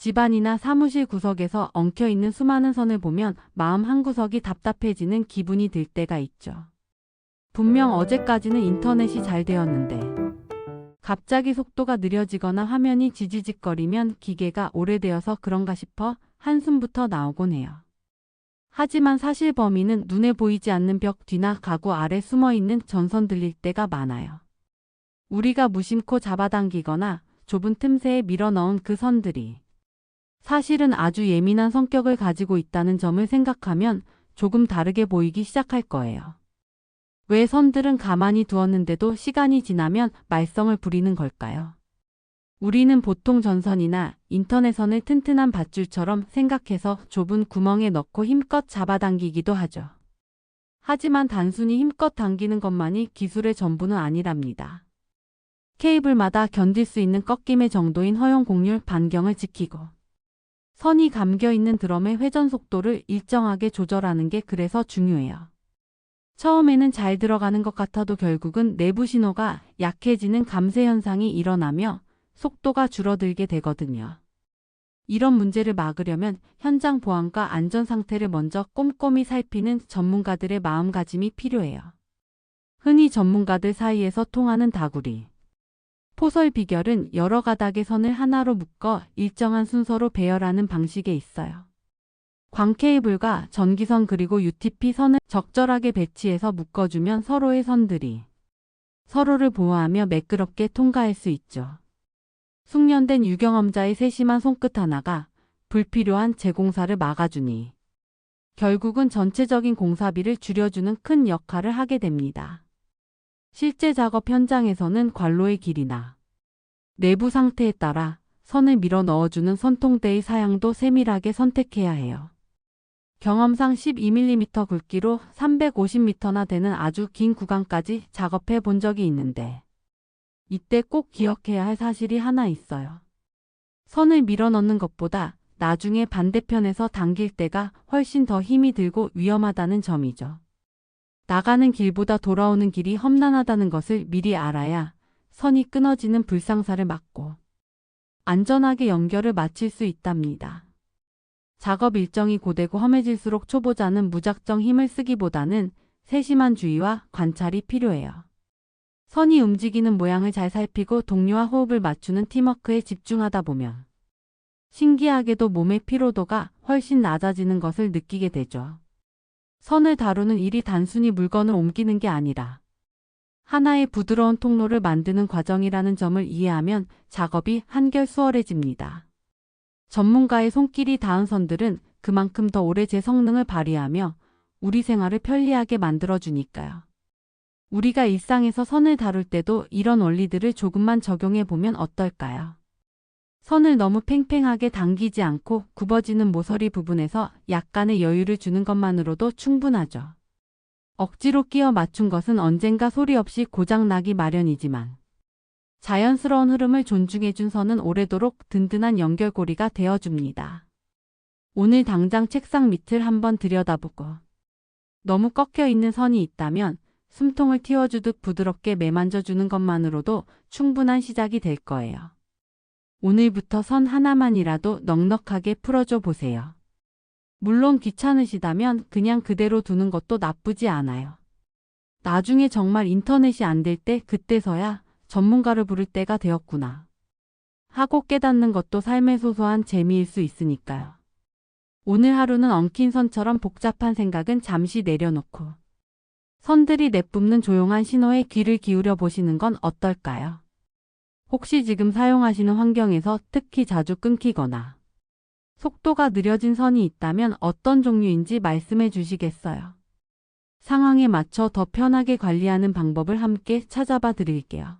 집안이나 사무실 구석에서 엉켜있는 수많은 선을 보면 마음 한구석이 답답해지는 기분이 들 때가 있죠. 분명 어제까지는 인터넷이 잘 되었는데 갑자기 속도가 느려지거나 화면이 지지직거리면 기계가 오래되어서 그런가 싶어 한숨부터 나오곤 해요. 하지만 사실 범인은 눈에 보이지 않는 벽 뒤나 가구 아래 숨어 있는 전선 들릴 때가 많아요. 우리가 무심코 잡아당기거나 좁은 틈새에 밀어 넣은 그 선들이 사실은 아주 예민한 성격을 가지고 있다는 점을 생각하면 조금 다르게 보이기 시작할 거예요. 왜 선들은 가만히 두었는데도 시간이 지나면 말썽을 부리는 걸까요? 우리는 보통 전선이나 인터넷선을 튼튼한 밧줄처럼 생각해서 좁은 구멍에 넣고 힘껏 잡아당기기도 하죠. 하지만 단순히 힘껏 당기는 것만이 기술의 전부는 아니랍니다. 케이블마다 견딜 수 있는 꺾임의 정도인 허용 곡률 반경을 지키고 선이 감겨 있는 드럼의 회전 속도를 일정하게 조절하는 게 그래서 중요해요. 처음에는 잘 들어가는 것 같아도 결국은 내부 신호가 약해지는 감쇄 현상이 일어나며 속도가 줄어들게 되거든요. 이런 문제를 막으려면 현장 보안과 안전 상태를 먼저 꼼꼼히 살피는 전문가들의 마음가짐이 필요해요. 흔히 전문가들 사이에서 통하는 다구리. 포설 비결은 여러 가닥의 선을 하나로 묶어 일정한 순서로 배열하는 방식에 있어요. 광 케이블과 전기선 그리고 UTP 선을 적절하게 배치해서 묶어주면 서로의 선들이 서로를 보호하며 매끄럽게 통과할 수 있죠. 숙련된 유경험자의 세심한 손끝 하나가 불필요한 재공사를 막아주니 결국은 전체적인 공사비를 줄여주는 큰 역할을 하게 됩니다. 실제 작업 현장에서는 관로의 길이나 내부 상태에 따라 선을 밀어 넣어주는 선통대의 사양도 세밀하게 선택해야 해요. 경험상 12mm 굵기로 350m나 되는 아주 긴 구간까지 작업해 본 적이 있는데 이때 꼭 기억해야 할 사실이 하나 있어요. 선을 밀어 넣는 것보다 나중에 반대편에서 당길 때가 훨씬 더 힘이 들고 위험하다는 점이죠. 나가는 길보다 돌아오는 길이 험난하다는 것을 미리 알아야 선이 끊어지는 불상사를 막고 안전하게 연결을 마칠 수 있답니다. 작업 일정이 고되고 험해질수록 초보자는 무작정 힘을 쓰기보다는 세심한 주의와 관찰이 필요해요. 선이 움직이는 모양을 잘 살피고 동료와 호흡을 맞추는 팀워크에 집중하다 보면 신기하게도 몸의 피로도가 훨씬 낮아지는 것을 느끼게 되죠. 선을 다루는 일이 단순히 물건을 옮기는 게 아니라 하나의 부드러운 통로를 만드는 과정이라는 점을 이해하면 작업이 한결 수월해집니다. 전문가의 손길이 닿은 선들은 그만큼 더 오래 제 성능을 발휘하며 우리 생활을 편리하게 만들어주니까요. 우리가 일상에서 선을 다룰 때도 이런 원리들을 조금만 적용해 보면 어떨까요? 선을 너무 팽팽하게 당기지 않고 굽어지는 모서리 부분에서 약간의 여유를 주는 것만으로도 충분하죠. 억지로 끼워 맞춘 것은 언젠가 소리 없이 고장나기 마련이지만 자연스러운 흐름을 존중해준 선은 오래도록 든든한 연결고리가 되어줍니다. 오늘 당장 책상 밑을 한번 들여다보고 너무 꺾여 있는 선이 있다면 숨통을 틔워주듯 부드럽게 매만져주는 것만으로도 충분한 시작이 될 거예요. 오늘부터 선 하나만이라도 넉넉하게 풀어줘 보세요. 물론 귀찮으시다면 그냥 그대로 두는 것도 나쁘지 않아요. 나중에 정말 인터넷이 안 될 때 그때서야 전문가를 부를 때가 되었구나. 하고 깨닫는 것도 삶의 소소한 재미일 수 있으니까요. 오늘 하루는 엉킨 선처럼 복잡한 생각은 잠시 내려놓고 선들이 내뿜는 조용한 신호에 귀를 기울여 보시는 건 어떨까요? 혹시 지금 사용하시는 환경에서 특히 자주 끊기거나 속도가 느려진 선이 있다면 어떤 종류인지 말씀해 주시겠어요? 상황에 맞춰 더 편하게 관리하는 방법을 함께 찾아봐 드릴게요.